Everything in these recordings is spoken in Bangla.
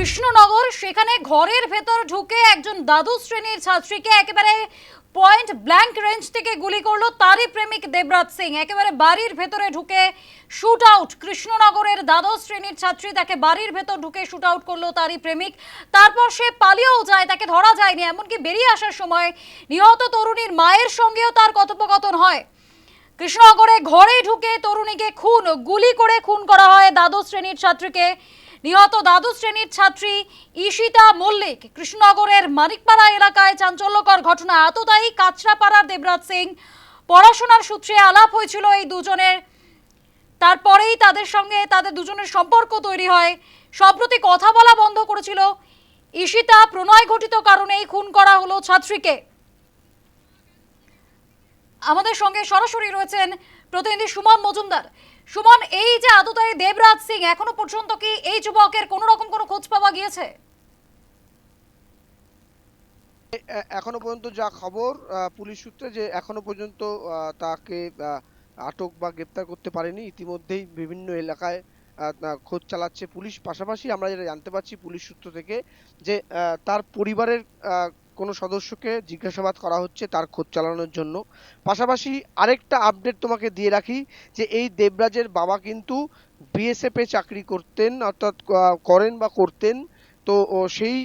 কৃষ্ণনগর, সেখানে ঘরের ভেতর ঢুকে একজন দ্বাদশ শ্রেণির ছাত্রীকে একেবারে পয়েন্ট ব্ল্যাঙ্ক রেঞ্জ থেকে গুলি করল তারই প্রেমিক দেবরাজ সিং। একেবারে বাড়ির ভেতরে ঢুকে শুট আউট কৃষ্ণনগরের দ্বাদশ শ্রেণির ছাত্রী তাকে বাড়ির ভেতর ঢুকে শুট আউট করল তারই প্রেমিক। তারপর সে পালিয়েও যায়, তাকে ধরা যায়নি, এমনকি বেরিয়ে আসার সময় নিহত তরুণীর মায়ের সঙ্গেও তার কথোপকথন হয়। কৃষ্ণনগরে ঘরে ঢুকে তরুণীকে খুন, গুলি করে খুন করা হয় দ্বাদশ শ্রেণির ছাত্রীকে। নিহত দ্বাদশ শ্রেণির ছাত্রী ঈশিতা মল্লিক কৃষ্ণনগরের মানিকপাড়া এলাকায় চাঞ্চল্যকর ঘটনা। এতটাই কাছড়াপাড়ার দেবরাজ সিং পড়াশোনার সূত্রে আলাপ হয়েছিল এই দুজনের। তারপরেই তাদের সঙ্গে তাদের দুজনের সম্পর্ক তৈরি হয়। সম্প্রতি কথা বলা বন্ধ করেছিল। ঈশিতা প্রণয় ঘটিত কারণেই খুন করা হলো ছাত্রীকে। আমাদের সঙ্গে সরাসরি রয়েছেন প্রতিনিধি সুমন মজুমদার। সুমন, এই যে আততায়ী দেবরাজ সিং, এখনও পর্যন্ত কি এই যুবকের কোনো রকম কোনো খোঁজ পাওয়া গিয়েছে? এখনও পর্যন্ত যা খবর পুলিশ সূত্রে যে এখনও পর্যন্ত তাকে আটক বা গ্রেপ্তার করতে পারেনি, ইতিমধ্যেই বিভিন্ন এলাকায় খোঁজ চালাচ্ছে পুলিশ। পাশাপাশি আমরা যেটা জানতে পারছি পুলিশ সূত্র থেকে যে তার পরিবারের কোনো সদস্যকে জিজ্ঞাসাবাদ করা হচ্ছে তার খোঁজ চালানোর জন্য। পাশাপাশি আরেকটা আপডেট তোমাকে দিয়ে রাখি যে এই দেবরাজের বাবা কিন্তু বিএসএফ চাকরি করতেন, অর্থাৎ করেন বা করতেন। তো সেই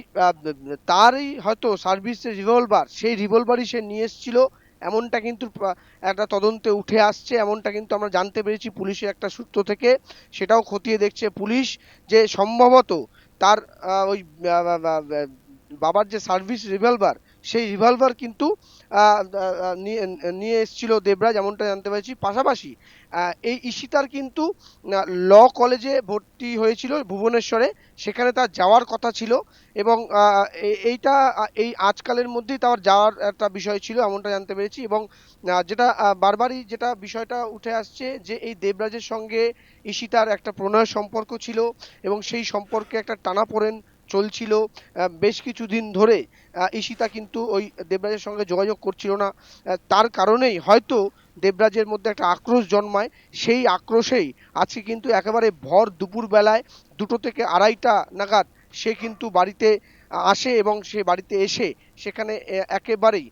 তারই হয়তো সার্ভিস রিভলভার সেই রিভলভারই সে নিয়ে এসেছিল। এমনটা কিন্তু একটা তদন্তে উঠে আসছে। এমনটা কিন্তু আমরা জানতে পেরেছি পুলিশের একটা সূত্র থেকে। সেটাও খতিয়ে দেখছে পুলিশ যে সম্ভবত তার ওই বাবার যে সার্ভিস রিভলভার সেই রিভলভার কিন্তু নিয়ে এসেছিল দেবরাজ, এমনটা জানতে পেরেছি। পাশাপাশি এই ঈশিতার কিন্তু ল কলেজে ভর্তি হয়েছিল ভুবনেশ্বরে। সেখানে তার যাওয়ার কথা ছিল এবং এইটা এই আজকালের মধ্যেই তার যাওয়ার একটা বিষয় ছিল, এমনটা জানতে পেরেছি। এবং যেটা বারবারই যেটা বিষয়টা উঠে আসছে যে এই দেবরাজের সঙ্গে ঈশিতার একটা প্রণয় সম্পর্ক ছিল এবং সেই সম্পর্কে একটা টানাপোড়েন চলছিল বেশ কিছুদিন ধরে ঈশিতা কিন্তু ওই দেবরাজের সঙ্গে যোগাযোগ করছিল না। তার কারণেই হয়তো দেবরাজের মধ্যে একটা আক্রোশ জন্মায়। সেই আক্রোশেই আজকে কিন্তু একেবারে ভর দুপুর বেলায় দুটো থেকে আড়াইটা নাগাদ সে কিন্তু বাড়িতে আসে এবং সে বাড়িতে এসে সেখানে একেবারেই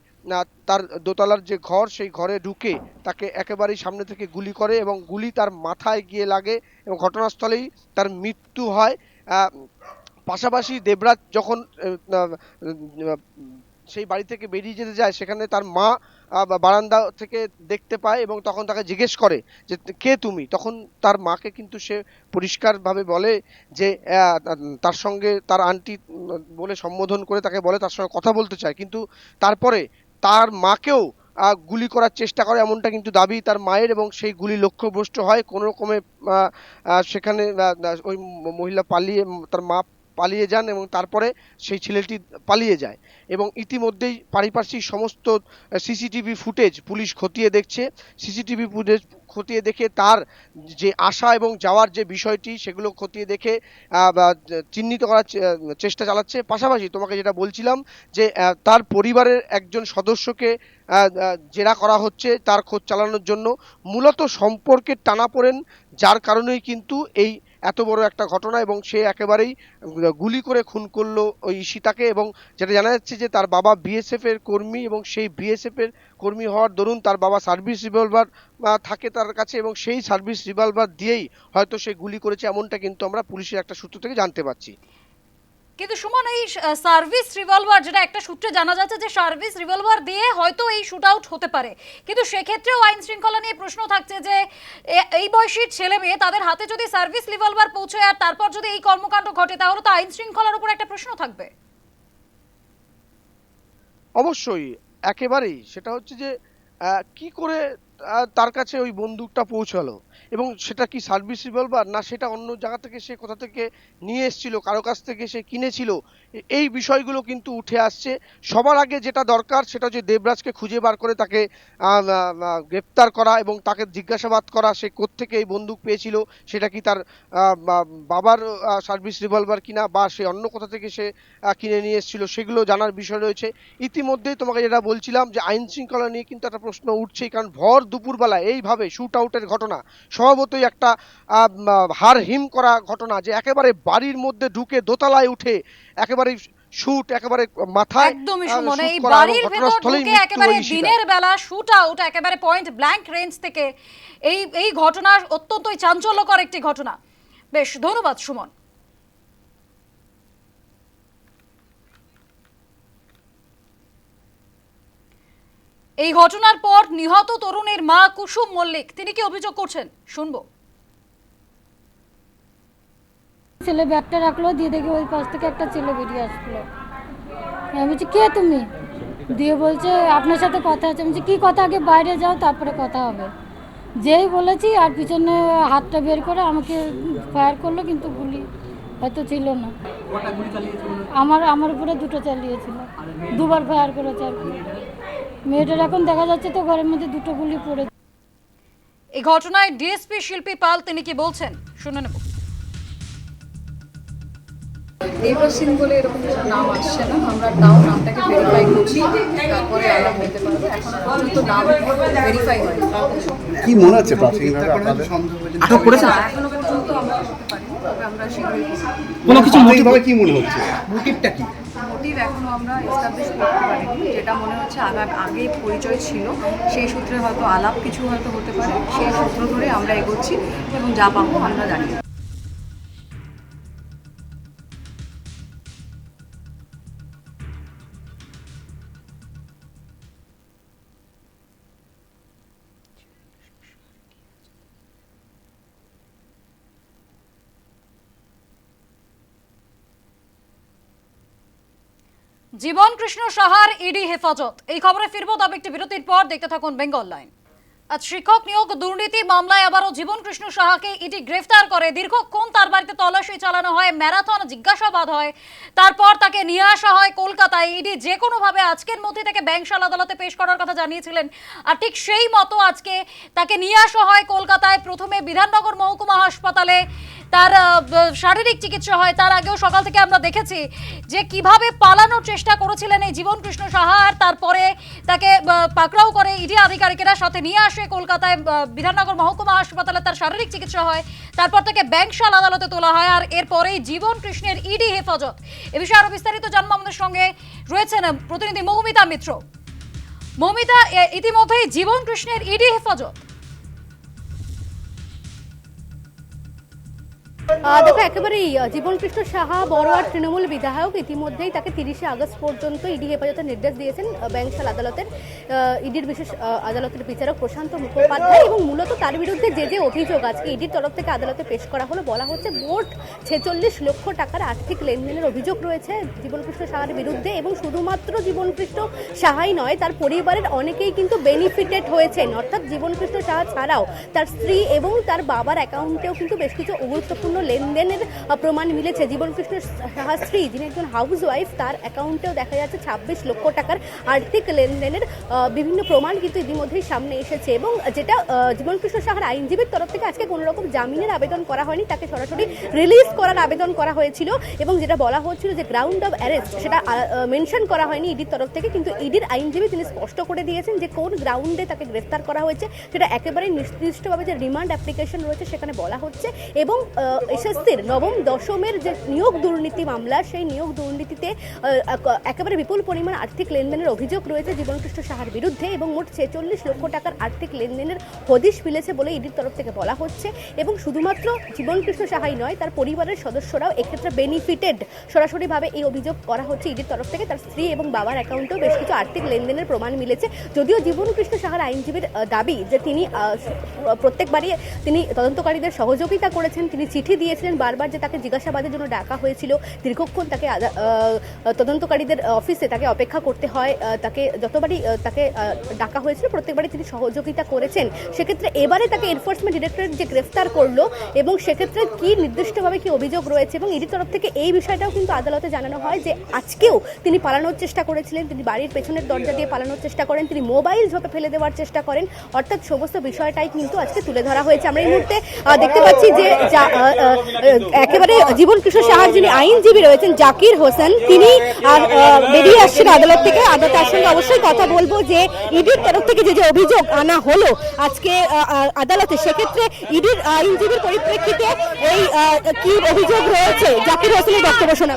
তার দোতলার যে ঘর, সেই ঘরে ঢুকে তাকে একেবারেই সামনে থেকে গুলি করে এবং গুলি তার মাথায় গিয়ে লাগে এবং ঘটনাস্থলেই তার মৃত্যু হয়। পাশাপাশি দেবরাজ যখন সেই বাড়ি থেকে বেরিয়ে যেতে যায়, সেখানে তার মা বারান্দা থেকে দেখতে পায় এবং তখন তাকে জিজ্ঞেস করে যে, কে তুমি? তখন তার মাকে কিন্তু সে পরিষ্কারভাবে বলে যে তার সঙ্গে তার আন্টি, বলে সম্বোধন করে তাকে বলে, তার সঙ্গে কথা বলতে চায়। কিন্তু তারপরে তার মাকেও গুলি করার চেষ্টা করে এমনটা কিন্তু দাবি তার মায়ের এবং সেই গুলি লক্ষ্যভ্রষ্ট হয়। কোনো রকমে সেখানে ওই মহিলা পালিয়ে, তার মা পালিয়ে যান এবং তারপরে সেই ছেলেটি পালিয়ে যায় এবং ইতিমধ্যেই পারিপার্শ্বিক সমস্ত সিসিটিভি ফুটেজ পুলিশ খতিয়ে দেখছে। সিসিটিভি ফুটেজ খতিয়ে দেখে তার যে আসা এবং যাওয়ার যে বিষয়টি সেগুলো খতিয়ে দেখে চিহ্নিত করার চেষ্টা চালাচ্ছে। পাশাপাশি তোমাকে যেটা বলছিলাম যে তার পরিবারের একজন সদস্যকে জেরা করা হচ্ছে তার খোঁজ চালানোর জন্য। মূলত সম্পর্কের টানাপোড়েন যার কারণেই কিন্তু এই এত বড় একটা ঘটনা এবং সে একেবারেই গুলি করে খুন করল ওই ঈশিতাকে এবং যেটা জানা যাচ্ছে যে তার বাবা বিএসএফ এর কর্মী এবং সেই বিএসএফ এর কর্মী হওয়ার দরুন তার বাবা সার্ভিস রিভলভার থাকে তার কাছে এবং সেই সার্ভিস রিভলভার দিয়েই হয়তো সে গুলি করেছে, এমনটা কিন্তু আমরা পুলিশের একটা সূত্র থেকে জানতে পারছি। কিন্তু সুমন, এই সার্ভিস রিভলভার যেটা একটা সূত্রে জানা যাচ্ছে যে সার্ভিস রিভলভার দিয়ে হয়তো এই শুট আউট হতে পারে। কিন্তু সেক্ষেত্রেও আইন শৃঙ্খলা নিয়ে প্রশ্ন থাকছে যে এই বয়সীর ছেলে মেয়ে তাদের হাতে যদি সার্ভিস রিভলভার পৌঁছে আর তারপর যদি এই কর্মকাণ্ড ঘটে, তাহলে তো আইন শৃঙ্খলার উপর একটা প্রশ্ন থাকবে। অবশ্যই, একেবারেই। সেটা হচ্ছে যে কি করে তার কাছে ওই বন্দুকটা পৌঁছালো। এবং সেটা কি সার্ভিস রিভলভার না সেটা অন্য জায়গা থেকে সে কোথা থেকে নিয়ে এসেছিল, কারও কাছ থেকে সে কিনেছিল এই বিষয়গুলো কিন্তু উঠে আসছে। সবার আগে যেটা দরকার সেটা হচ্ছে দেবরাজকে খুঁজে বার করে তাকে গ্রেপ্তার করা এবং তাকে জিজ্ঞাসাবাদ করা, সে কোত্থেকে এই বন্দুক পেয়েছিল, সেটা কি তার বাবার সার্ভিস রিভলভার কিনা বা সে অন্য কোথা থেকে সে কিনে নিয়ে এসেছিল, সেগুলো জানার বিষয় রয়েছে। ইতিমধ্যেই তোমাকে যেটা বলছিলাম যে আইন শৃঙ্খলা নিয়ে কিন্তু একটা প্রশ্ন উঠছেই, কারণ ভর দুপুরবেলা এইভাবে শুট আউটের ঘটনা স্বভাবতই একটা হাড় হিম করা ঘটনা যে একেবারে বাড়ির মধ্যে ঢুকে দোতলায় উঠে একেবারে শুট একেবারে মাথায় একদমই এই বাড়ির ভেতর ঢুকে একেবারে দিনের বেলা শুট আউট একেবারে পয়েন্ট ব্ল্যাঙ্ক রেঞ্জ থেকে এই এই ঘটনা অত্যন্তই চাঞ্চল্যকর একটি ঘটনা। বেশ ধন্যবাদ সুমন। এই ঘটনার পর নিহত তরুণের মা কুসুম মল্লিক, তিনি কি অভিযোগ করছেন? শুনব। ছেলে ব্যাগটা রাখল, দিয়ে দেখি ওই পাশ থেকে একটা ছেলে বেরিয়ে আসলো। আমি বলছি, কে তুমি? দিয়ে বলছে, আপনার সাথে কথা আছে। আমি বলছি, কী কথা? আগে বাইরে যাও, তারপরে কথা হবে। যেই বলেছি, আর পিছনে হাতটা বের করে আমাকে ফায়ার করল, কিন্তু গুলি হয়তো ছিল না। আমার আমার উপরে দুটো চালিয়েছিল। দুবার ফায়ার করেছে আর মেয়েটার এখন দেখা যাচ্ছে তো ঘরের মধ্যে দুটো গুলি পড়ে। এই ঘটনায় ডিএসপি শিল্পী পাল তিনি কি বলছেন? শুনে নেব। দেবরাজ সিং বলে এরকম কিছু নাম আসছে না। আমরা নাম নামটাকে ভেরিফাই করছি তারপরে আলাপ হতে পারবে। এখন পর্যন্ত নাম ভেরিফাই হয়নি। কি মনে হচ্ছে প্রাথমিকভাবে আপনাদের? আটক করেছে এখনও পর্যন্ত আমরা করতে পারিনি তবে আমরা শীঘ্রই কোনো কিছু মোটিভ কি মনে হচ্ছে? মোটিভটা কি? মোটিভ এখনও আমরা এস্টাবলিশ করতে পারিনি। যেটা মনে হচ্ছে আগা আগে পরিচয় ছিল, সেই সূত্রে হয়তো আলাপ কিছু হয়তো হতে পারে, সেই সূত্র ধরে আমরা এগোচ্ছি এবং যা পাবো আমরা জানি। জীবন কৃষ্ণ সাহার ইডি হেফাজত। এই খবরে ফিরবো, তবে একটি বিরতির পর দেখতে থাকুন বেঙ্গল লাইন। আজ শিক্ষক নিয়োগ দুর্নীতি মামলায় আবারও জীবন কৃষ্ণ সাহাকে ইডি গ্রেফতার করে। দীর্ঘক্ষণ তার বাড়িতে তল্লাশি চালানো হয়, ম্যারাথন জিজ্ঞাসাবাদ হয়, তারপর তাকে নিয়ে আসা হয় কলকাতায়। ইডি যে কোনোভাবে আজকের মধ্যে তাকে ব্যাংশাল আদালতে পেশ করার কথা জানিয়েছিলেন। আর ঠিক সেই মতো আজকে তাকে নিয়ে আসা হয় কলকাতায়। প্রথমে বিধাননগর মহকুমা হাসপাতালে তার শারীরিক চিকিৎসা হয়, তার আগেও সকাল থেকে আমরা দেখেছি যে কীভাবে পালানোর চেষ্টা করেছিলেন এই জীবন কৃষ্ণ সাহা আর তারপরে তাকে পাকড়াও করে ইডি আধিকারিকেরা সাথে নিয়ে আসে কলকাতায় বিধাননগর মহকুমা হাসপাতালে তার শারীরিক চিকিৎসা হয়, তারপর তাকে ব্যাংকশাল আদালতে তোলা হয় আর এরপরেই জীবন কৃষ্ণের ইডি হেফাজত। এ বিষয়ে আরও বিস্তারিত জানব আমাদের সঙ্গে রয়েছেন প্রতিনিধি মৌমিতা মিত্র। মৌমিতা ইতিমধ্যেই জীবন কৃষ্ণের ইডি হেফাজত। দেখো একেবারেই জীবনকৃষ্ণ সাহা বড়োয়ার তৃণমূল বিধায়ক ইতিমধ্যেই তাকে তিরিশে আগস্ট পর্যন্ত ইডি হেফাজতের নির্দেশ দিয়েছেন ব্যাংশাল আদালতের ইডির বিশেষ আদালতের বিচারক প্রশান্ত মুখোপাধ্যায় এবং মূলত তার বিরুদ্ধে যে যে অভিযোগ আজকে ইডির তরফ থেকে আদালতে পেশ করা হলো বলা হচ্ছে মোট ছেচল্লিশ লক্ষ টাকার আর্থিক লেনদেনের অভিযোগ রয়েছে জীবনকৃষ্ণ সাহার বিরুদ্ধে এবং শুধুমাত্র জীবনকৃষ্ণ সাহাই নয় তার পরিবারের অনেকেই কিন্তু বেনিফিটেড হয়েছেন। অর্থাৎ জীবনকৃষ্ণ সাহা ছাড়াও তার স্ত্রী এবং তার বাবার অ্যাকাউন্টেও কিন্তু বেশ কিছু গুরুত্বপূর্ণ লেনদেনের প্রমাণ মিলেছে। জীবনকৃষ্ণ সাহার স্ত্রী যিনি একজন হাউস ওয়াইফ তার অ্যাকাউন্টেও দেখা যাচ্ছে ছাব্বিশ লক্ষ টাকার আর্থিক লেনদেনের বিভিন্ন প্রমাণ কিন্তু ইতিমধ্যেই সামনে এসেছে এবং যেটা জীবনকৃষ্ণ সাহার আইনজীবীর তরফ থেকে আজকে কোনো রকম জামিনের আবেদন করা হয়নি, তাকে সরাসরি রিলিজ করার আবেদন করা হয়েছিল এবং যেটা বলা হচ্ছিল যে গ্রাউন্ড অফ অ্যারেস্ট সেটা মেনশন করা হয়নি ইডির তরফ থেকে, কিন্তু ইডির আইনজীবী তিনি স্পষ্ট করে দিয়েছেন যে কোন গ্রাউন্ডে তাকে গ্রেফতার করা হয়েছে, সেটা একেবারে নির্দিষ্টভাবে যে রিমান্ড অ্যাপ্লিকেশন রয়েছে সেখানে বলা হচ্ছে এবং এসএসসির নবম দশমের যে নিয়োগ দুর্নীতি মামলা, সেই নিয়োগ দুর্নীতিতে একেবারে বিপুল পরিমাণ আর্থিক লেনদেনের অভিযোগ রয়েছে জীবনকৃষ্ণ সাহার বিরুদ্ধে এবং মোট ছেচল্লিশ লক্ষ টাকার আর্থিক লেনদেনের হদিশ মিলেছে বলে ইডির তরফ থেকে বলা হচ্ছে। এবং শুধুমাত্র জীবনকৃষ্ণ সাহাই নয়, তার পরিবারের সদস্যরাও এক্ষেত্রে বেনিফিটেড সরাসরিভাবে এই অভিযোগ করা হচ্ছে ইডির তরফ থেকে। তার স্ত্রী এবং বাবার অ্যাকাউন্টেও বেশ কিছু আর্থিক লেনদেনের প্রমাণ মিলেছে। যদিও জীবনকৃষ্ণ সাহার আইনজীবীর দাবি যে তিনি প্রত্যেকবারই তিনি তদন্তকারীদের সহযোগিতা করেছেন, তিনি চিঠি দিয়েছিলেন বারবার যে তাকে জিজ্ঞাসাবাদের জন্য ডাকা হয়েছিল। দীর্ঘক্ষণ তাকে তদন্তকারীদের অফিসে তাকে অপেক্ষা করতে হয়। তাকে যতবারই তাকে ডাকা হয়েছিল, প্রত্যেকবারই তিনি সহযোগিতা করেছেন। সেক্ষেত্রে এবারে তাকে এনফোর্সমেন্ট ডিরেক্টরেট যে গ্রেফতার করল এবং সেক্ষেত্রে কি নির্দিষ্টভাবে কি অভিযোগ রয়েছে এবং ইডি তরফ থেকে এই বিষয়টাও কিন্তু আদালতে জানানো হয় যে আজকেও তিনি পালানোর চেষ্টা করেছিলেন, তিনি বাড়ির পেছনের দরজা দিয়ে পালানোর চেষ্টা করেন, তিনি মোবাইল ঝোপে ফেলে দেওয়ার চেষ্টা করেন। অর্থাৎ সমস্ত বিষয়টাই কিন্তু আজকে তুলে ধরা হয়েছে। আমরা এই মুহূর্তে দেখতে পাচ্ছি যে একেবারে জীবন কিশোর সাহার যিনি আইনজীবী রয়েছেন জাকির হোসেন তিনি আর বেরিয়ে আসছেন আদালত থেকে আদালত তার সঙ্গে অবশ্যই কথা বলব যে ইডির তরফ থেকে যে যে অভিযোগ আনা হলো আজকে আদালতে সেক্ষেত্রে ইডির আইনজীবীর পরিপ্রেক্ষিতে এই কি অভিযোগ রয়েছে জাকির হোসেনের বক্তব্য শোনা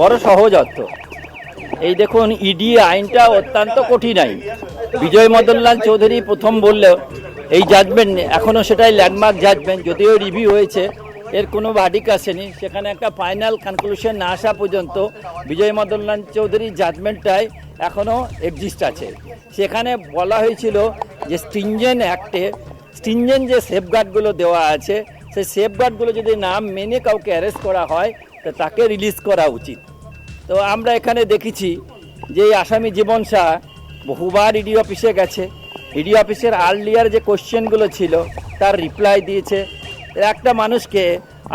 বড় সহজ অর্থ। এই দেখুন ইডি আইনটা অত্যন্ত কঠিন আইন বিজয় মদনলাল চৌধুরী প্রথম বললেও, এই জাজমেন্ট এখনও সেটাই ল্যান্ডমার্ক জাজমেন্ট যদিও রিভিউ হয়েছে, এর কোনো ভার্ডিক আসেনি। সেখানে একটা ফাইনাল কনক্লুশন না আসা পর্যন্ত বিজয় মদনলাল চৌধুরীর জাজমেন্টটাই এখনও এক্সিস্ট আছে। সেখানে বলা হয়েছিল যে স্ট্রিঞ্জেন অ্যাক্টে স্ট্রিঞ্জেন যে সেফগার্ডগুলো দেওয়া আছে, সেই সেফগার্ডগুলো যদি না মেনে কাউকে অ্যারেস্ট করা হয়, তো তাকে রিলিজ করা উচিত। তো আমরা এখানে দেখেছি যে এই আসামি জীবন শাহ বহুবার ইডি অফিসে গেছে। ইডি অফিসের আর্লিয়ার যে কোশ্চেনগুলো ছিল, তার রিপ্লাই দিয়েছে। একটা মানুষকে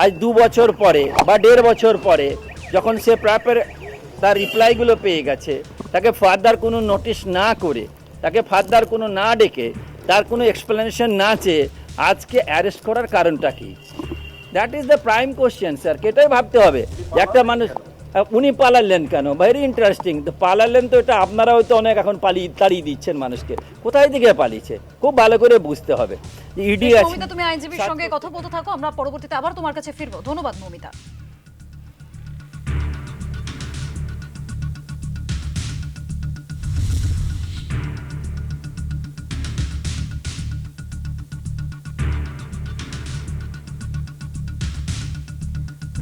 আজ দু বছর পরে বা দেড় বছর পরে যখন সে প্রাপের তার রিপ্লাইগুলো পেয়ে গেছে, তাকে ফার্দার কোনো নোটিশ না করে, তাকে ফার্দার কোনো না ডেকে, তার কোনো এক্সপ্লেনেশন না চেয়ে আজকে অ্যারেস্ট করার কারণটা কি? That is the prime question sir এটাই ভাবতে হবে একটা মানুষ উনি পালালেন কেন? ভেরি ইন্টারেস্টিং তো পালালেন তো এটা আপনারা হয়তো অনেক এখন পালিয়ে তাড়িয়ে দিচ্ছেন মানুষকে। কোথায় দিকে পালিয়েছে? খুব ভালো করে বুঝতে হবে। ইডি আছে মমিতা তুমি আইনজীবীর সঙ্গে কথা বলতে থাকো আমরা পরবর্তীতে আবার তোমার কাছে ফিরবো। ধন্যবাদ মমিতা।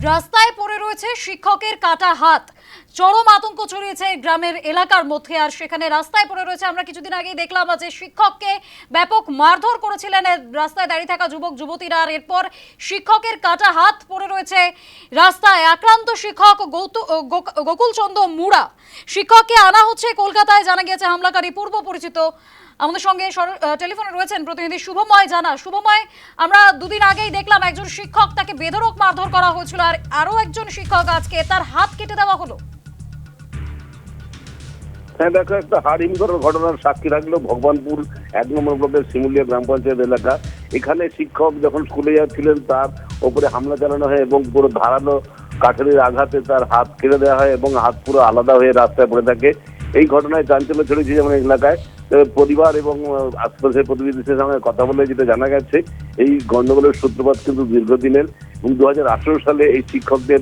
রাস্তায় পড়ে রয়েছে শিক্ষকের কাটা হাত। চরম আতঙ্ক ছড়িয়েছে গ্রামের এলাকার মধ্যে আর সেখানে রাস্তায় পড়ে রয়েছে। আমরা কিছুদিন আগেই দেখলাম যে শিক্ষককে ব্যাপক মারধর করেছিলেন রাস্তায় দাঁড়িয়ে থাকা যুবক, যুবতীরা। আর এরপর শিক্ষকের কাটা হাত পড়ে রয়েছে রাস্তায় আক্রান্ত শিক্ষক গোকুলচন্দ্র মুড়া। শিক্ষককে আনা হচ্ছে কলকাতায়। জানা গিয়েছে, হামলাকারী পূর্ব পরিচিত আমাদের সঙ্গে টেলিফোনে রয়েছেন প্রতিনিধি শুভময় জানা। শুভময়, আমরা দুদিন আগেই দেখলাম একজন শিক্ষক তাকে বেধরক মারধর করা হয়েছিল আর আরও একজন শিক্ষক আজকে তার হাত কেটে দেওয়া হলো। হ্যাঁ দেখো, একটা হাড় হিমঘরের ঘটনার সাক্ষী রাখল ভগবানপুর এক নম্বর ব্লকের শিমুলিয়া গ্রাম পঞ্চায়েত এলাকা। এখানে শিক্ষক যখন স্কুলে যাচ্ছিলেন, তার ওপরে হামলা চালানো হয় এবং পুরো ধারালো কাঠের আঘাতে তার হাত কেটে দেওয়া হয় এবং হাত পুরো আলাদা হয়ে রাস্তায় পড়ে থাকে। এই ঘটনায় চাঞ্চল্য ছড়িয়েছে যেমন এলাকায়। পরিবার এবং আশপাশের প্রতিবেশীদের সঙ্গে কথা বলে যেটা জানা গেছে, এই গণ্ডগোলের সূত্রপাত কিন্তু দীর্ঘদিনের এবং দুহাজার আঠারো সালে এই শিক্ষকদের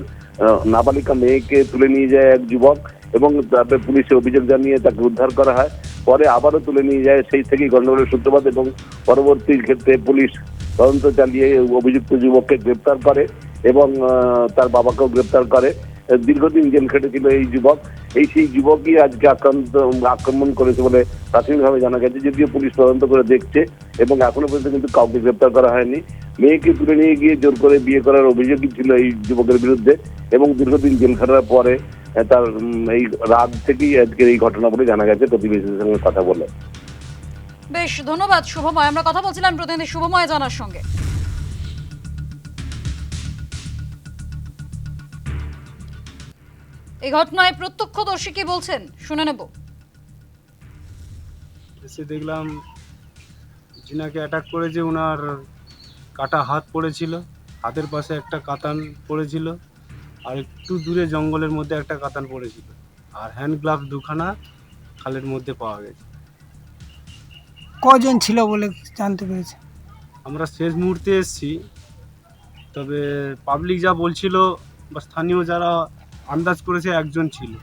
নাবালিকা মেয়েকে তুলে নিয়ে যায় এক যুবক এবং তারপরে পুলিশে অভিযোগ জানিয়ে তাকে উদ্ধার করা হয়। পরে আবারও তুলে নিয়ে যায় সেই থেকেই গন্ডগোলের সূত্রপাত এবং পরবর্তী ক্ষেত্রে পুলিশ তদন্ত চালিয়ে অভিযুক্ত যুবককে গ্রেপ্তার করে এবং তার বাবাকেও গ্রেপ্তার করে। দীর্ঘদিন জেল খেটেছিল এই যুবক। এই সেই যুবকই আজকে আক্রান্ত, আক্রমণ করেছে বলে প্রাথমিকভাবে জানা গেছে, যদিও পুলিশ তদন্ত করে দেখছে এবং এখনও পর্যন্ত কিন্তু কাউকে গ্রেপ্তার করা হয়নি। মেয়েকে তুলে নিয়ে গিয়ে জোর করে বিয়ে করার অভিযোগই ছিল এই যুবকের বিরুদ্ধে এবং দীর্ঘদিন জেল খাটার পরে তার এই রাত থেকেই আজকের এই ঘটনা বলে জানা গেছে, প্রতিবেশীদের সঙ্গে কথা বলে। বেশ, ধন্যবাদ, শুভময়। আমরা কথা বলছিলাম প্রতিনিধি শুভময় জানার সঙ্গে। এই ঘটনায় প্রত্যক্ষদর্শী কি বলছেন? শুনে নেব। এসে দেখলাম জিনাকে অ্যাটাক করেছে ওনার কাটা হাত পড়েছিল হাতের পাশে একটা কাতান পড়েছিল আর একটু দূরে জঙ্গলের মধ্যে একটা কাতান পড়েছিল আর হ্যান্ড গ্লাভস দুখানা খালের মধ্যে পাওয়া গেছে। কজন ছিল বলে জানতে পেরেছে। আমরা শেষ মুহূর্তে এসেছি তবে পাবলিক যা বলছিল বা স্থানীয় যারা আন্দাজ করেছে একজন ছিল।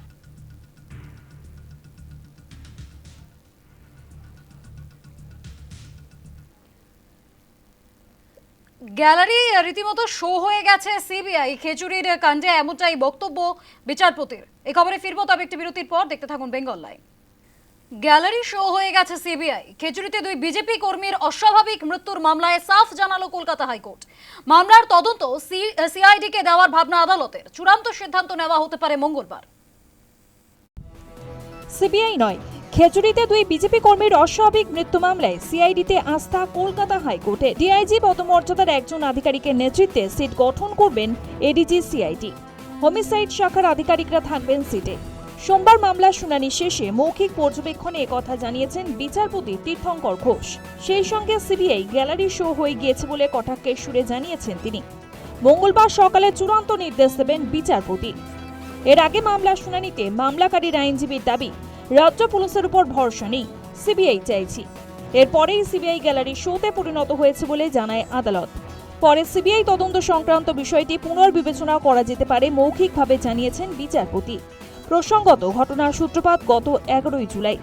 গ্যালারি রীতিমতো শো হয়ে গেছে সিবিআই। খেচুরির কাণ্ডে এমনটাই বক্তব্য বিচারপতির। এই খবরে ফিরবো তবে একটি বিরতির পর। দেখতে থাকুন বেঙ্গল লাইন। গ্যালারি শো হয়ে গেছে সিবিআই। খেচুরিতে দুই বিজেপি কর্মীর অস্বাভাবিক মৃত্যুর মামলায় সাফ জানালো কলকাতা হাইকোর্ট। মামলার তদন্ত সিআইডি কে দেওয়ার ভাবনা আদালতের। চূড়ান্ত সিদ্ধান্ত নেওয়া হতে পারে মঙ্গলবার। সিবিআই নয়, খেজুরিতে দুই বিজেপি কর্মীর অস্বাভাবিক মৃত্যু মামলায় সিআইডিতে আস্থা কলকাতা হাইকোর্টে। ডিআইজি পদমর্যাদার একজন আধিকারিকের নেতৃত্বে সিট গঠন করবেন এডিজি সিআইডি। হোমিসাইড শাখার আধিকারিকরা থাকবেন সিটে। সোমবার মামলার শুনানি শেষে মৌখিক পর্যবেক্ষণে কথা জানিয়েছেন বিচারপতি তীর্থঙ্কর ঘোষ। সেই সঙ্গে সিবিআই গ্যালারি শো হয়ে গিয়েছে বলে কটাক্ষের সুরে জানিয়েছেন তিনি। মঙ্গলবার সকালে চূড়ান্ত নির্দেশ দেবেন বিচারপতি। এর আগে মামলার শুনানিতে মামলাকারীর আইনজীবীর দাবি, রাজ্য পুলিশের উপর ভরসা নেই, সিবিআই চাইছি। এরপরেই সিবিআই গ্যালারি শোতে পরিণত হয়েছে বলে জানায় আদালত। পরে সিবিআই তদন্ত সংক্রান্ত বিষয়টি পুনর্বিবেচনা করা যেতে পারে, মৌখিকভাবে জানিয়েছেন বিচারপতি। প্রসঙ্গত, ঘটনার সূত্রপাত গত এগারোই জুলাই।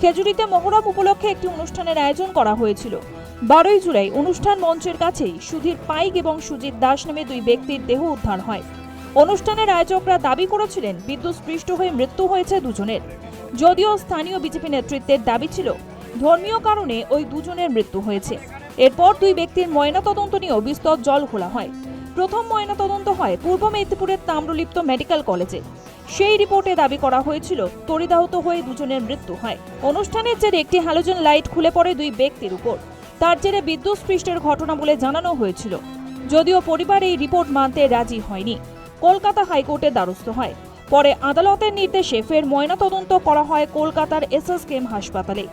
খেজুরিতে মহরম উপলক্ষে একটি অনুষ্ঠানের আয়োজন করা হয়েছিল। বারোই জুলাই অনুষ্ঠান মঞ্চের কাছেই সুধীর পাইক এবং সুজিত দাস নামে দুই ব্যক্তির দেহ উদ্ধার হয়। অনুষ্ঠানের আয়োজকরা দাবি করেছিলেন বিদ্যুৎস্পৃষ্ট হয়ে মৃত্যু হয়েছে দুজনের। যদিও স্থানীয় বিজেপি নেতৃত্বের দাবি ছিল, ধর্মীয় কারণে ওই দুজনের মৃত্যু হয়েছে। এরপর দুই ব্যক্তির ময়নাতদন্ত নিয়েও বিস্তর জল খোলা হয়। প্রথম ময়নাতদন্ত হয় পূর্ব মেদিনীপুরের তাম্রলিপ্ত মেডিকেল কলেজে। সেই রিপোর্টে দাবি করা হয়েছিল, তরিদাহত হয়ে দুজনের মৃত্যু হয়। অনুষ্ঠানের জেরে একটি হ্যালোজেন লাইট খুলে পড়ে দুই ব্যক্তির উপর। তার জেরে বিদ্যুৎ স্পৃষ্টের ঘটনা বলে জানানো হয়েছিল। যদিও পরিবার এই রিপোর্ট মানতে রাজি হয়নি। কলকাতা হাইকোর্টে দ্বারস্থ হয়। পরে আদালতের নির্দেশে ফের ময়নাতদন্ত করা হয় কলকাতার এসএসকেএম হাসপাতালে।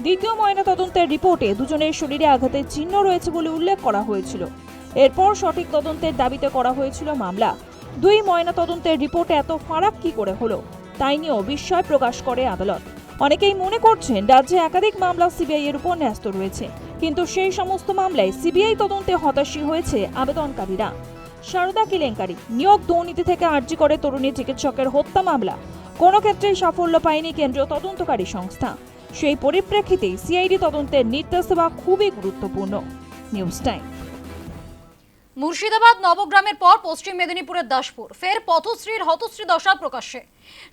দ্বিতীয় ময়নাতদন্তের রিপোর্টে দুজনের শরীরে আঘাতের চিহ্ন রয়েছে বলে উল্লেখ করা হয়েছিল। এরপর সঠিক তদন্তের দাবিতে করা হয়েছিল মামলা। দুই ময়না তদন্তের রিপোর্টে এত ফারাক কি করে হলো, তাই নিয়েও বিস্ময় প্রকাশ করে আদালত। অনেকেই মনে করছেন রাজ্যে একাধিক মামলা সিবিআই এর উপর ন্যস্ত রয়েছে, কিন্তু সেই সমস্ত মামলায় সিবিআই তদন্তে হতাশী হয়েছে আবেদনকারীরা। সারদা কেলেঙ্কারি, নিয়োগ দুর্নীতি থেকে আর্জি করে তরুণী চিকিৎসকের হত্যা মামলা। কোনো ক্ষেত্রেই সাফল্য পায়নি কেন্দ্রীয় তদন্তকারী সংস্থা। সেই পরিপ্রেক্ষিতেই সিআইডি তদন্তের নির্দেশ দেওয়া খুবই গুরুত্বপূর্ণ। News time. মুর্শিদাবাদ নবগ্রামের পর পশ্চিম মেদিনীপুরের দাসপুর। ফের পথশ্রীর হতশ্রী দশা প্রকাশ্যে।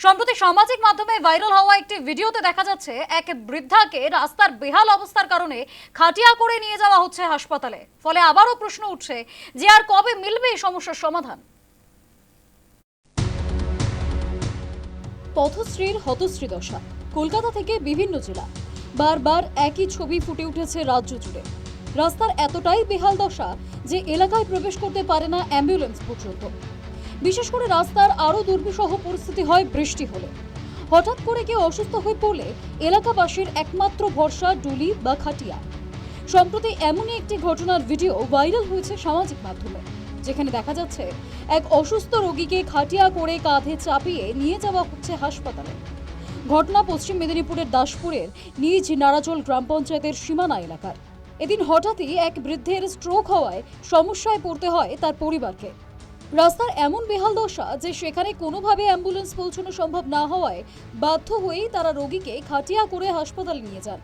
সম্প্রতি সামাজিক মাধ্যমে ভাইরাল হওয়া একটি ভিডিওতে দেখা যাচ্ছে, এক বৃদ্ধাকে রাস্তার বেহাল অবস্থার কারণে খাটিয়া করে নিয়ে যাওয়া হচ্ছে হাসপাতালে। ফলে আবারও প্রশ্ন উঠছে যে আর কবে মিলবে এই সমস্যার সমাধান? পথশ্রীর হতশ্রী দশা, কলকাতা থেকে বিভিন্ন জেলা। বারবার একই ছবি ফুটে উঠেছে রাজ্য জুড়ে। রাস্তার এতটাই বেহাল দশা যে এলাকায় প্রবেশ করতে পারে না অ্যাম্বুলেন্স পর্যন্ত। বিশেষ করে রাস্তার আরও দুর্বিষহ পরিস্থিতি হয় বৃষ্টি হলে। হঠাৎ করে কেউ অসুস্থ হয়ে পড়লে এলাকাবাসীর একমাত্র ভরসা ডুলি বা খাটিয়া। সম্প্রতি এমনই একটি ঘটনার ভিডিও ভাইরাল হয়েছে সামাজিক মাধ্যমে, যেখানে দেখা যাচ্ছে এক অসুস্থ রোগীকে খাটিয়া করে কাঁধে চাপিয়ে নিয়ে যাওয়া হচ্ছে হাসপাতালে। ঘটনা পশ্চিম মেদিনীপুরের দাসপুরের নিজ নারাজল গ্রাম পঞ্চায়েতের সীমানা এলাকার এদিন হঠাৎই এক বৃদ্ধের স্ট্রোক হওয়ায় সমস্যায় পড়তে হয় তার পরিবারকে। রাস্তার এমন বেহাল দশা যে সেখানে কোনোভাবে অ্যাম্বুলেন্স পৌঁছানো সম্ভব না হওয়ায় বাধ্য হয়েই তারা রোগীকে খাটিয়া করে হাসপাতালে নিয়ে যান।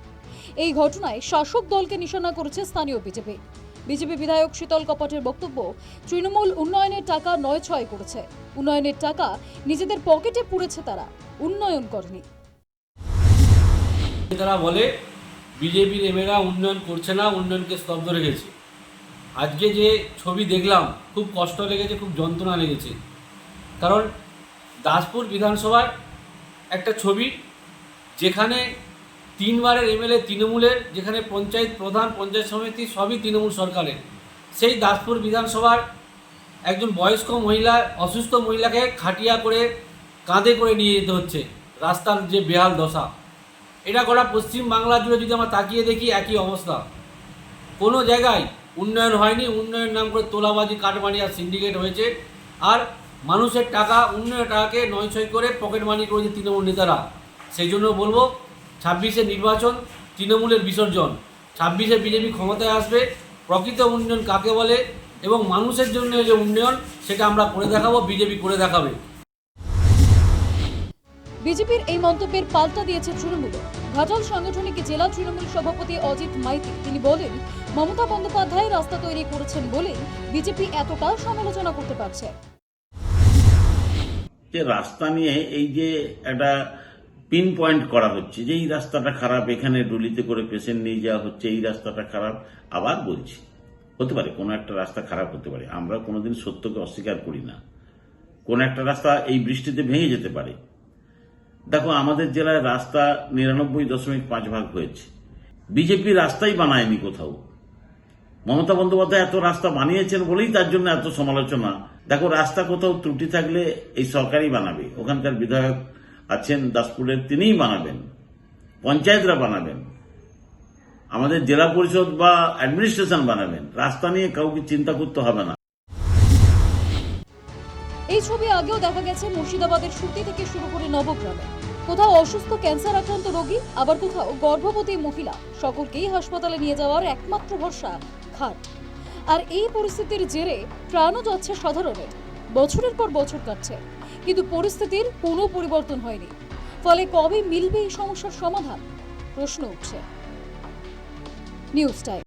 এই ঘটনায় শাসক দলকে নিশানা করেছে স্থানীয় বিজেপি। বিজেপি বিধায়ক শীতল কপাটের বক্তব্য, তৃণমূল উন্নয়নের টাকা নয় ছয় করেছে। উন্নয়নের টাকা নিজেদের পকেটে পুড়েছে তারা। উন্নয়ন করেনি। তারা বলে বিজেপির এমেরা উন্নয়ন করছে না, উন্নয়নকে স্তব্ধ রেখেছে। আজকে যে ছবি দেখলাম, খুব কষ্ট লেগেছে, খুব যন্ত্রণা লেগেছে। কারণ দাসপুর বিধানসভার একটা ছবি, যেখানে তিনবারের এমএলএ তৃণমূলের, যেখানে পঞ্চায়েত প্রধান, পঞ্চায়েত সমিতি, সবই তৃণমূল সরকারের। সেই দাসপুর বিধানসভার একজন বয়স্ক মহিলা, অসুস্থ মহিলাকে খাটিয়া করে কাঁধে করে নিয়ে যেতে হচ্ছে, রাস্তার যে বেহাল দশা। এটা গোটা পশ্চিম বাংলা জুড়ে যদি আমরা তাকিয়ে দেখি, একই অবস্থা। কোনো জায়গায় উন্নয়ন হয়নি উন্নয়ন নাম করে তোলাবাজি, কাটমানি আর সিন্ডিকেট হয়েছে। আর মানুষের টাকা, উন্নয়নের টাকাকে নয় ছয় করে পকেট মানি করেছে তৃণমূল নেতারা। সেই জন্য বলব, ছাব্বিশে নির্বাচন তৃণমূলের বিসর্জন। ছাব্বিশে বিজেপি ক্ষমতায় আসবে, প্রকৃত উন্নয়ন কাকে বলে এবং মানুষের জন্য যে উন্নয়ন, সেটা আমরা করে দেখাবো, বিজেপি করে দেখাবে। বিজেপির এই মন্তব্যের পাল্টা দিয়েছে তৃণমূল। ঘাটাল সাংগঠনিক জেলা তৃণমূল সভাপতি অজিত মাইতি। তিনি বলেন, মমতা বন্দ্যোপাধ্যায় রাস্তা তৈরি করেছেন বলেই বিজেপি এতটা সমালোচনা করতে পারছে। যে রাস্তা নিয়ে এই যে একটা পিন পয়েন্ট করা হচ্ছে, যে এই রাস্তাটা খারাপ, এখানে ডুলিতে করে পেশেন্ট নিয়ে যাওয়া হচ্ছে, এই রাস্তাটা খারাপ, আবার বলছি, হতে পারে, কোনো একটা রাস্তা খারাপ হতে পারে। আমরা কোনোদিন সত্যকে অস্বীকার করি না। কোন একটা রাস্তা এই বৃষ্টিতে ভেঙে যেতে পারে। দেখো, আমাদের জেলায় রাস্তা নিরানব্বই দশমিক পাঁচ ভাগ হয়েছে। বিজেপি রাস্তাই বানায়নি কোথাও। মমতা বন্দ্যোপাধ্যায় এত রাস্তা বানিয়েছেন বলেই তার জন্য এত সমালোচনা। দেখো, রাস্তা কোথাও ত্রুটি থাকলে এই সরকারই বানাবে। ওখানকার বিধায়ক আছেন, দাসপুরের তিনিই বানাবেন। পঞ্চায়েতরা বানাবেন। আমাদের জেলা পরিষদ বা অ্যাডমিনিস্ট্রেশন বানাবেন। রাস্তা নিয়ে কাউকে চিন্তা করতে হবে না। এই ছবি আগেও দেখা গেছে মুর্শিদাবাদের সুতি থেকে শুরু করে নবগ্রামে। কোথাও অসুস্থ, ক্যান্সার আক্রান্ত রোগী, আবার কোথাও গর্ভবতী মহিলা। সকলকেই হাসপাতালে নিয়ে যাওয়ার একমাত্র ভরসা খাট। আর এই পরিস্থিতির জেরে প্রাণও যাচ্ছে সাধারণের। বছরের পর বছর কাটছে, কিন্তু পরিস্থিতির কোনো পরিবর্তন হয়নি। ফলে কবে মিলবে এই সমস্যার সমাধান? প্রশ্ন উঠছে। News time.